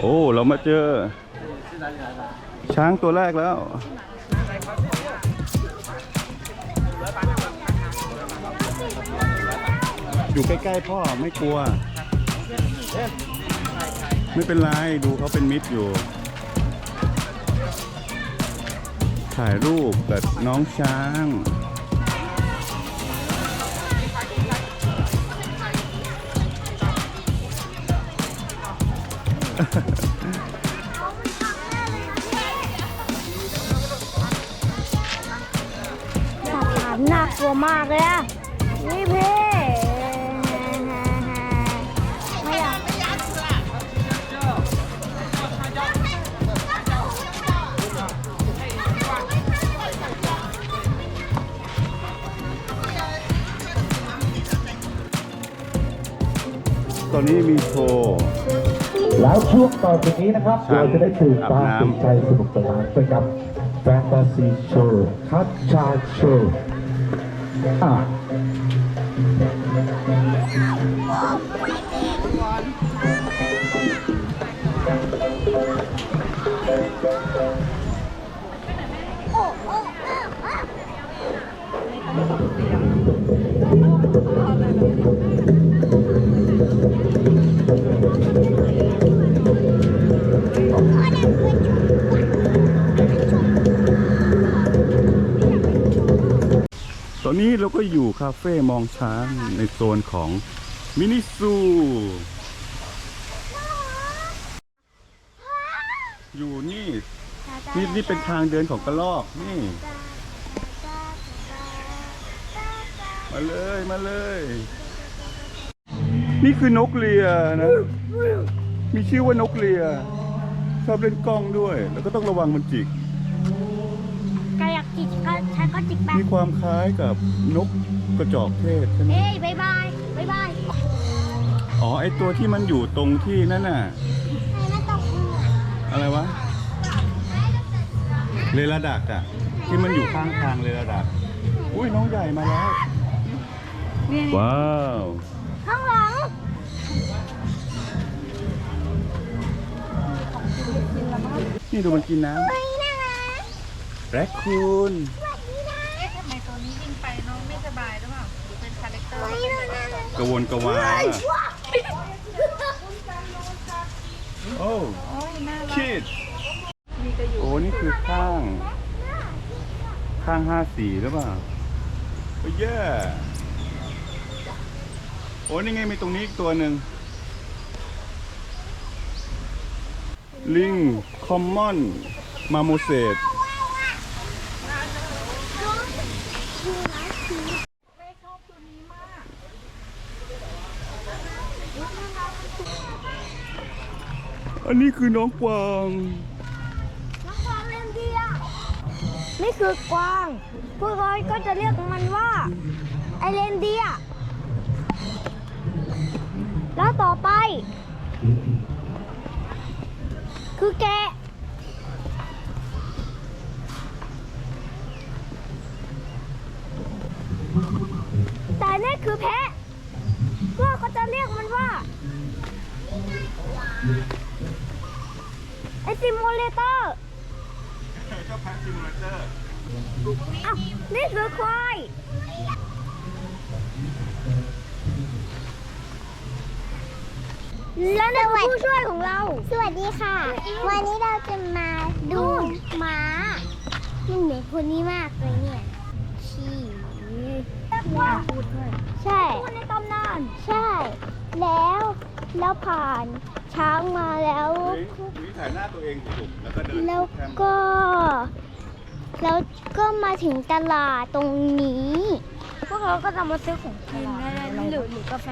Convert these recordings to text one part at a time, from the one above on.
โอ้เรามาเจอ ช้างตัวแรกแล้ว อยู่ใกล้ๆพ่อไม่กลัว ไม่เป็นไรดูเขาเป็นมิตรอยู่ ถ่ายรูปกับน้องช้าง สถานน่ากลัวมากเลยอะนี่พี่ไม่อยากตอนนี้มีโชว์ แล้วช่วงต่อจากนี้นะครับช้างเราจะได้ตื่นตาอาบน้ำตื่นใจสนุกสนานไปกับแฟนตาซีโชว์คัตชาโชว์อะ ตอนนี้เราก็อยู่คาเฟ่มองช้างในโซนของมินิซู อยู่นี่นี่นี่เป็นทางเดินของกระรอกนี่มาเลยมาเลย นี่คือนกเลียนะ มีชื่อว่านกเลียชอบเล่นกล้องด้วย แล้วก็ต้องระวังมันจิก ใครอยากจิกก็ ฉันก็จิกแบมีความคล้ายกับนกกระจอกเทศใช่ไหมเฮ้ยบายบายบายบายอ๋อไอตัวที่มันอยู่ตรงที่นั่นน่ะ ใครน่าตกมืออะไรวะเรลาดักอะที่มันอยู่ข้างทางเรลาดักอุ้ยน้องใหญ่มาแล้ว ว้าว ข้างหลังนี่ดูมันกินน้เฮ้ยน่ารักำแรคคูนส กกระวนกระวายว้าวโอ้โอ้ยน่ารักชิดมีก็อยู่โอ้นี่คือข้าง ข้างห้าสีหรือเปล่าโอ้ยแย่โอ้นี่ไงมีตรงนี้อีกตัวหนึ่งลิงคอมมอนมาโมเสส ไม่ชอบตัวนี้มาก อันนี้คือน้องกวาง น้องกวางเรนเดียร์นี่คือกวางพวกเราก็จะเรียกมันว่าไอเรนเดียร์แล้วต่อไป คือแกะแต่นี่คือแพะพวกก็จะเรียกมันว่า ซิมูเลเตอร์เจ้าแพะซิมูเลเตอร์อ้าวนี่คือควายแล้วนี่คือผู้ช่วยของเรา สวัสดีค่ะ วันนี้เราจะมาดูม้ามันเหมือนคนนี้มากเลยเนี่ยชีว่าพูดด้วยใช่พูดในตำนาน ใช่ แล้ว แล้วผ่าน ช้างมาแล้วนี่ถ่ายหน้าตัวเองถูกแล้วก็เดินแล้วแคมก็ แล้วก็มาถึงตลาดตรงนี้ พวกเราก็จะมาซื้อของกินนะหรือหรือกาแฟ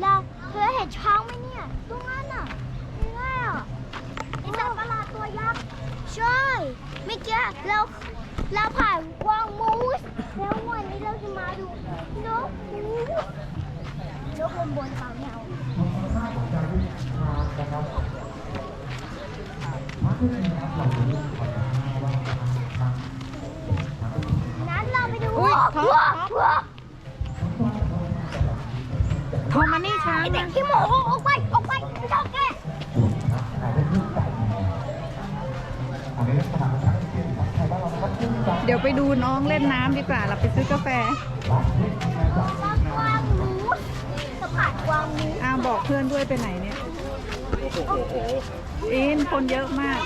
เราเคยเห็นช้างไหมเนี่ยตรงนั้นอะยังไงอะไอสัตว์ประหลาดตัวยักษ์ใช่เมื่อกี้เราเราผ่านกวางมูสแล้ววันนี้เราจะมาดูนกมูสนกบนบนเต่าเนี่ยเอา นั้นเราไปดูอุ๊ยท็อป ว้าวว้าวทรมานี่ช้างไอเด็กขี้โมโหออกไปออกไปไม่ชอบแกเดี๋ยวไปดูน้องเล่นน้ำดีกว่าเราไปซื้อกาแฟ เพื่อนด้วยไปไหนเนี่ยโอ้โหอินคนเยอะมาก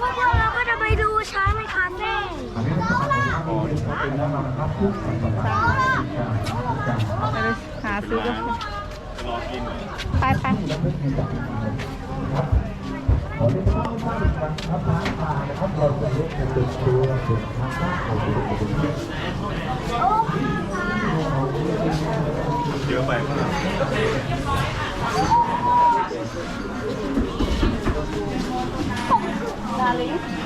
พวกเราก็จะไปดูช้างในคาเฟ่อ๋อนี่เขาเป็นน้ำมันครับไปหาซื้อกาแฟรอกินไปไปขอเรียนท่านผู้ฟังอีกครั้งครับทางทางนะครับเราจะเรียกกันเป็นตัวถึงทางด้านของตัวเอง เยอะไปดางหลั